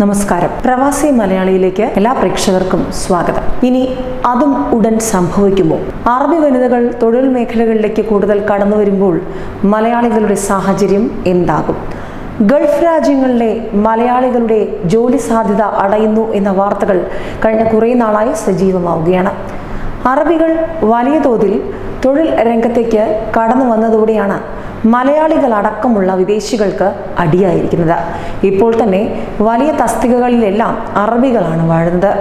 നമസ്കാരം. പ്രവാസി മലയാളിയിലേക്ക് എല്ലാ പ്രേക്ഷകർക്കും സ്വാഗതം. ഇനി അതും ഉടൻ സംഭവിക്കുമോ? അറബി വനിതകൾ തൊഴിൽ മേഖലകളിലേക്ക് കൂടുതൽ കടന്നു വരുമ്പോൾ മലയാളികളുടെ സാഹചര്യം എന്താകും? ഗൾഫ് രാജ്യങ്ങളിലെ മലയാളികളുടെ ജോലി സാധ്യത അടയുന്നു എന്ന വാർത്തകൾ കഴിഞ്ഞ കുറേ നാളായി സജീവമാവുകയാണ്. അറബികൾ വലിയ തോതിൽ തൊഴിൽ രംഗത്തേക്ക് കടന്നു വന്നതോടെയാണ് മലയാളികളടക്കമുള്ള വിദേശികൾക്ക് അടിയായിരിക്കുന്നത്. ഇപ്പോൾ തന്നെ വലിയ തസ്തികകളിലെല്ലാം അറബികളാണ് വാഴുന്നത്.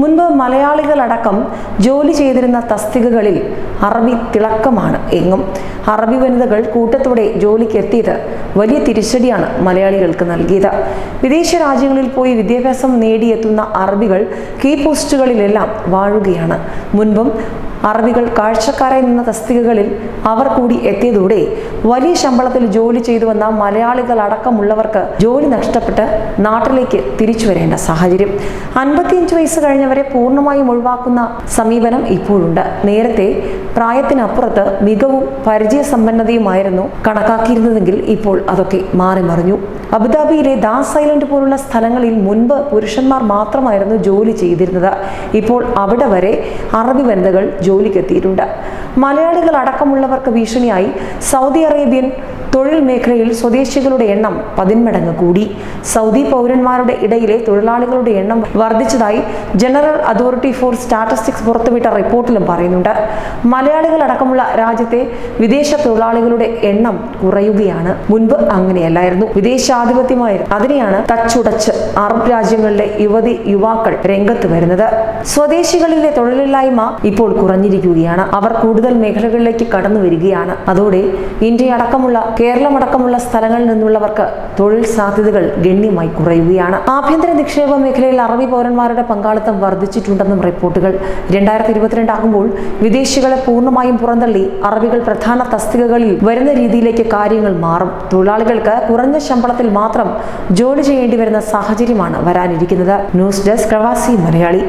മുൻപ് മലയാളികളടക്കം ജോലി ചെയ്തിരുന്ന തസ്തികകളിൽ അറബി തിളക്കമാണ് എങ്ങും. അറബി വനിതകൾ കൂട്ടത്തോടെ ജോലിക്ക് എത്തിയത് വലിയ തിരിച്ചടിയാണ് മലയാളികൾക്ക് നൽകിയത്. വിദേശ രാജ്യങ്ങളിൽ പോയി വിദ്യാഭ്യാസം നേടിയെത്തുന്ന അറബികൾ കീ പോസ്റ്റുകളിലെല്ലാം വാഴുകയാണ്. മുൻപും അറബികൾ കാഴ്ചക്കാരായി നിന്ന തസ്തികകളിൽ അവർ കൂടി എത്തിയതോടെ വലിയ ശമ്പളത്തിൽ ജോലി ചെയ്തു വന്ന മലയാളികൾ അടക്കമുള്ളവർക്ക് ജോലി നഷ്ടപ്പെട്ട് നാട്ടിലേക്ക് തിരിച്ചു വരേണ്ട സാഹചര്യം. അൻപത്തിയഞ്ച് വയസ്സ് കഴിഞ്ഞവരെ പൂർണമായും ഒഴിവാക്കുന്ന സമീപനം ഇപ്പോഴുണ്ട്. നേരത്തെ പ്രായത്തിനപ്പുറത്ത് മികവും പരിചയസമ്പന്നതയുമായിരുന്നു കണക്കാക്കിയിരുന്നതെങ്കിൽ ഇപ്പോൾ അതൊക്കെ മാറി മറിഞ്ഞു. അബുദാബിയിലെ ദാസ് ഐലൻഡ് പോലുള്ള സ്ഥലങ്ങളിൽ മുൻപ് പുരുഷന്മാർ മാത്രമായിരുന്നു ജോലി ചെയ്തിരുന്നത്. ഇപ്പോൾ അവിടെ വരെ അറബി വനിതകൾ ജോലിക്കെത്തിയിട്ടുണ്ട്. മലയാളികൾ അടക്കമുള്ളവർക്ക് ഭീഷണിയായി സൗദി അറേബ്യൻ തൊഴിൽ മേഖലയിൽ സ്വദേശികളുടെ എണ്ണം പതിന്മടങ്ങ് കൂടി. സൗദി പൗരന്മാരുടെ ഇടയിലെ തൊഴിലാളികളുടെ എണ്ണം വർദ്ധിച്ചതായി ജനറൽ അതോറിറ്റി ഫോർ സ്റ്റാറ്റിസ്റ്റിക്സ് പുറത്തുവിട്ട റിപ്പോർട്ടിലും പറയുന്നുണ്ട്. മലയാളികൾ അടക്കമുള്ള രാജ്യത്തെ വിദേശ തൊഴിലാളികളുടെ എണ്ണം കുറയുകയാണ്. മുൻപ് അങ്ങനെയല്ലായിരുന്നു. വിദേശാധിപത്യമായിരുന്നു അതിനെയാണ് തച്ചുടച്ച് അറബ് രാജ്യങ്ങളിലെ യുവതി യുവാക്കൾ രംഗത്ത് വരുന്നത്. സ്വദേശികളിലെ തൊഴിലില്ലായ്മ ഇപ്പോൾ കുറഞ്ഞിരിക്കുകയാണ്. അവർ കൂടുതൽ മേഖലകളിലേക്ക് കടന്നു വരികയാണ്. അതോടെ ഇന്ത്യ അടക്കമുള്ള കേരളമടക്കമുള്ള സ്ഥലങ്ങളിൽ നിന്നുള്ളവർക്ക് തൊഴിൽ സാധ്യതകൾ ഗണ്യമായി കുറയുകയാണ്. ആഭ്യന്തര നിക്ഷേപ മേഖലയിൽ അറബി പൗരന്മാരുടെ പങ്കാളിത്തം വർദ്ധിച്ചിട്ടുണ്ടെന്നും റിപ്പോർട്ടുകൾ രണ്ടായിരത്തി ഇരുപത്തിരണ്ടാകുമ്പോൾ വിദേശികളെ പൂർണമായും പുറന്തള്ളി അറബികൾ പ്രധാന തസ്തികകളിൽ വരുന്ന രീതിയിലേക്ക് കാര്യങ്ങൾ മാറും. തൊഴിലാളികൾക്ക് കുറഞ്ഞ ശമ്പളത്തിൽ മാത്രം ജോലി ചെയ്യേണ്ടി വരുന്ന സാഹചര്യമാണ് വരാനിരിക്കുന്നത്. ന്യൂസ് ഡെസ്ക് പ്രവാസി മലയാളി.